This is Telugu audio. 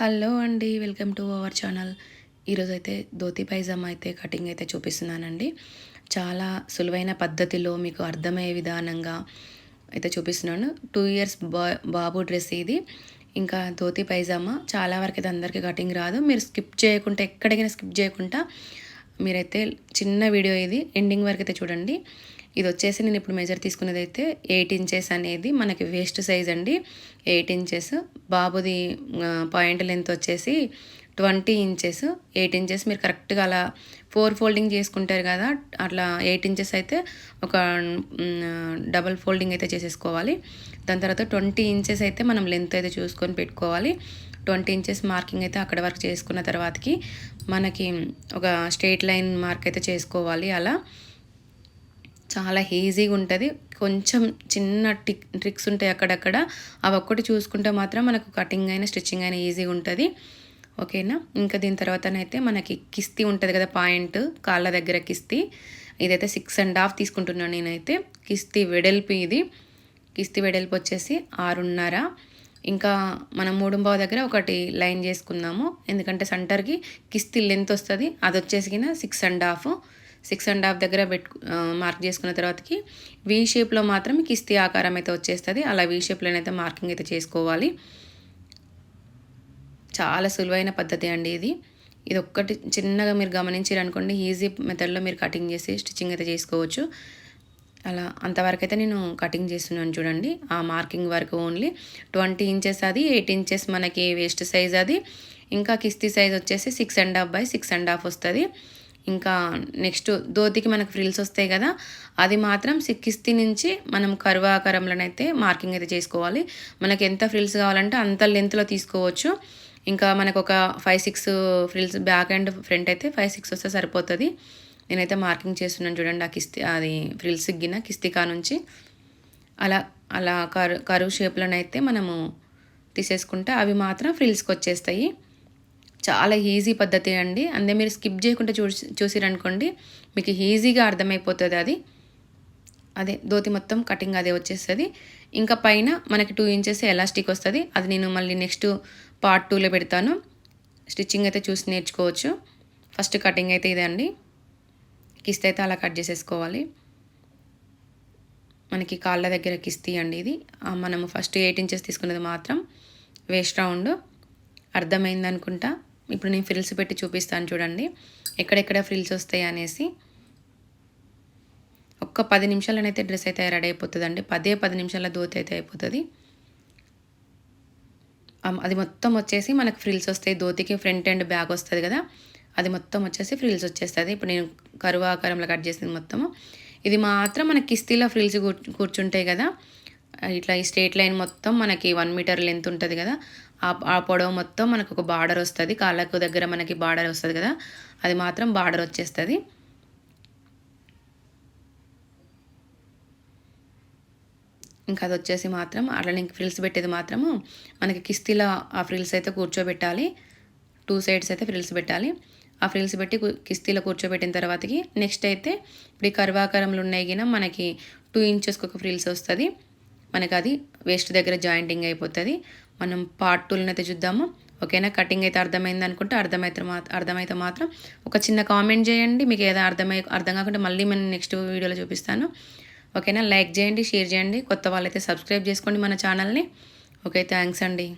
హలో అండి వెల్కమ్ టు అవర్ ఛానల్. ఈరోజు అయితే ధోతి పైజామా అయితే కటింగ్ అయితే చూపిస్తున్నానండి. చాలా సులువైన పద్ధతిలో మీకు అర్థమయ్యే విధానంగా అయితే చూపిస్తున్నాను. టూ ఇయర్స్ బా బాబు డ్రెస్ ఇది. ఇంకా ధోతి పైజామా చాలా వరకు అయితే అందరికీ కటింగ్ రాదు. మీరు స్కిప్ చేయకుండా ఎక్కడికైనా స్కిప్ చేయకుండా మీరైతే చిన్న వీడియో ఇది ఎండింగ్ వరకు అయితే చూడండి. ఇది వచ్చేసి నేను ఇప్పుడు మెజర్ తీసుకున్నది అయితే ఎయిట్ ఇంచెస్ అనేది మనకి వేస్ట్ సైజ్ అండి. ఎయిట్ ఇంచెస్ బాబుది పాయింట్ లెంత్ వచ్చేసి ట్వంటీ ఇంచెస్ ఎయిట్ ఇంచెస్ మీరు కరెక్ట్గా అలా ఫోర్ ఫోల్డింగ్ చేసుకుంటారు కదా అట్లా ఎయిట్ ఇంచెస్ అయితే ఒక డబల్ ఫోల్డింగ్ అయితే చేసేసుకోవాలి. దాని తర్వాత ట్వంటీ ఇంచెస్ అయితే మనం లెంత్ అయితే చూసుకొని పెట్టుకోవాలి. ట్వంటీ ఇంచెస్ మార్కింగ్ అయితే అక్కడ వరకు చేసుకున్న తర్వాతకి మనకి ఒక స్ట్రేట్ లైన్ మార్క్ అయితే చేసుకోవాలి. అలా చాలా ఈజీగా ఉంటుంది. కొంచెం చిన్న టిక్ ట్రిక్స్ ఉంటాయి అక్కడక్కడ. అవి ఒక్కటి చూసుకుంటే మాత్రం మనకు కటింగ్ అయినా స్టిచ్చింగ్ అయినా ఈజీగా ఉంటుంది. ఓకేనా? ఇంకా దీని తర్వాతనైతే మనకి కిస్తీ ఉంటుంది కదా పాయింట్ కాళ్ళ దగ్గర కిస్తీ. ఇదైతే సిక్స్ అండ్ హాఫ్ తీసుకుంటున్నాను నేనైతే. కిస్తీ వెడల్పు ఇది. కిస్తీ వెడల్పు వచ్చేసి ఆరున్నర. ఇంకా మనం మూడుంబావ దగ్గర ఒకటి లైన్ చేసుకున్నాము ఎందుకంటే సెంటర్కి కిస్తీ లెంత్ వస్తుంది. అది వచ్చేసిన six and half. Six and half దగ్గర పెట్టు మార్క్ చేసుకున్న తర్వాతకి వీ షేప్లో మాత్రం కిస్తీ ఆకారం అయితే వచ్చేస్తుంది. అలా వీ షేప్లోనైతే మార్కింగ్ అయితే చేసుకోవాలి. చాలా సులువైన పద్ధతి అండి ఇది. ఇది ఒక్కటి చిన్నగా మీరు గమనించారనుకోండి ఈజీ మెథడ్లో మీరు కటింగ్ చేసి స్టిచ్చింగ్ అయితే చేసుకోవచ్చు. అలా అంతవరకు అయితే నేను కటింగ్ చేస్తున్నాను చూడండి. ఆ మార్కింగ్ వరకు ఓన్లీ ట్వంటీ ఇంచెస్ అది ఎయిట్ ఇంచెస్ మనకి వేస్ట్ సైజ్ అది. ఇంకా కిస్తీ సైజ్ వచ్చేసి six and half by six and half వస్తుంది. ఇంకా నెక్స్ట్ దోతికి మనకు ఫ్రిల్స్ వస్తాయి కదా అది మాత్రం కిస్తీ నుంచి మనం కరువాకారంలోనైతే మార్కింగ్ అయితే చేసుకోవాలి. మనకి ఎంత ఫ్రిల్స్ కావాలంటే అంత లెంత్లో తీసుకోవచ్చు. ఇంకా మనకు ఒక five six frills back and front అయితే ఫైవ్ సిక్స్ వస్తే సరిపోతుంది. నేనైతే మార్కింగ్ చేస్తున్నాను చూడండి ఆ కిస్తి అది ఫ్రిల్స్ సిగ్గిన కిస్తీకా నుంచి. అలా అలా కరు కరువు షేప్లోనైతే మనము తీసేసుకుంటే అవి మాత్రం ఫ్రిల్స్కి వచ్చేస్తాయి చాలా ఈజీ పద్ధతి అండి. అందే మీరు స్కిప్ చేయకుండా చూసి చూసిరనుకోండి మీకు ఈజీగా అర్థమైపోతుంది అది. అదే ధోతి మొత్తం కటింగ్ అదే వచ్చేస్తుంది. ఇంకా పైన మనకి టూ ఇంచెస్ ఎలాస్టిక్ వస్తుంది. అది నేను మళ్ళీ నెక్స్ట్ పార్ట్ టూలో పెడతాను. స్టిచ్చింగ్ అయితే చూసి నేర్చుకోవచ్చు. ఫస్ట్ కటింగ్ అయితే ఇదే అండి కిస్తీ అయితే అలా కట్ చేసేసుకోవాలి. మనకి కాళ్ళ దగ్గర కిస్తీ అండి ఇది. మనము ఫస్ట్ ఎయిట్ ఇంచెస్ తీసుకున్నది మాత్రం వేస్ట్ రౌండ్ అర్థమైంది అనుకుంటా? ఇప్పుడు నేను ఫ్రిల్స్ పెట్టి చూపిస్తాను చూడండి. ఎక్కడెక్కడ ఫ్రిల్స్ వస్తాయి అనేసి. ఒక్క పది నిమిషాలనైతే డ్రెస్ అయితే రెడీ అయిపోతుందండి. పదే పది నిమిషాల దోత అయితే అయిపోతుంది. అది మొత్తం వచ్చేసి మనకు ఫ్రిల్స్ వస్తాయి. దోతికి ఫ్రంట్ అండ్ బ్యాగ్ వస్తుంది కదా. అది మొత్తం వచ్చేసి ఫ్రిల్స్ వచ్చేస్తుంది. ఇప్పుడు నేను కరువు ఆకారంలో కట్ చేసింది మొత్తము. ఇది మాత్రం మన కిస్తీలో ఫ్రిల్స్ కూర్చుంటాయి కదా. ఇట్లా ఈ స్ట్రేట్ లైన్ మొత్తం మనకి వన్ మీటర్ లెంత్ ఉంటుంది కదా. ఆ పొడవు మొత్తం మనకు ఒక బార్డర్ వస్తుంది. కాళ్ళకు దగ్గర మనకి బార్డర్ వస్తుంది కదా. అది మాత్రం బార్డర్ వచ్చేస్తుంది. ఇంకా అది వచ్చేసి మాత్రం అట్లా ఫ్రిల్స్ పెట్టేది మాత్రము మనకి కిస్తీలో ఆ ఫ్రిల్స్ అయితే కూర్చోబెట్టాలి. టూ సైడ్స్ అయితే ఫ్రిల్స్ పెట్టాలి. ఆ ఫ్రిల్స్ పెట్టి కిస్తీలో కూర్చోబెట్టిన తర్వాతకి నెక్స్ట్ అయితే ఇప్పుడు ఈ కర్వాకారంలో ఉన్నాయి కినా మనకి టూ ఇంచెస్కి ఒక ఫ్రిల్స్ వస్తుంది. మనకి అది వేస్ట్ దగ్గర జాయింటింగ్ అయిపోతుంది. మనం పార్ట్ టూలను అయితే చూద్దాము. ఓకేనా? కటింగ్ అయితే అర్థమైంది అనుకుంటే అర్థమైతే మాత్రం అర్థమైతే మాత్రం ఒక చిన్న కామెంట్ చేయండి. మీకు ఏదో అర్థమై అర్థం కాకుండా మళ్ళీ నేను నెక్స్ట్ వీడియోలో చూపిస్తాను. ఓకేనా? లైక్ చేయండి షేర్ చేయండి. కొత్త వాళ్ళైతే సబ్స్క్రైబ్ చేసుకోండి మన ఛానల్ని. ఓకే థ్యాంక్స్ అండి.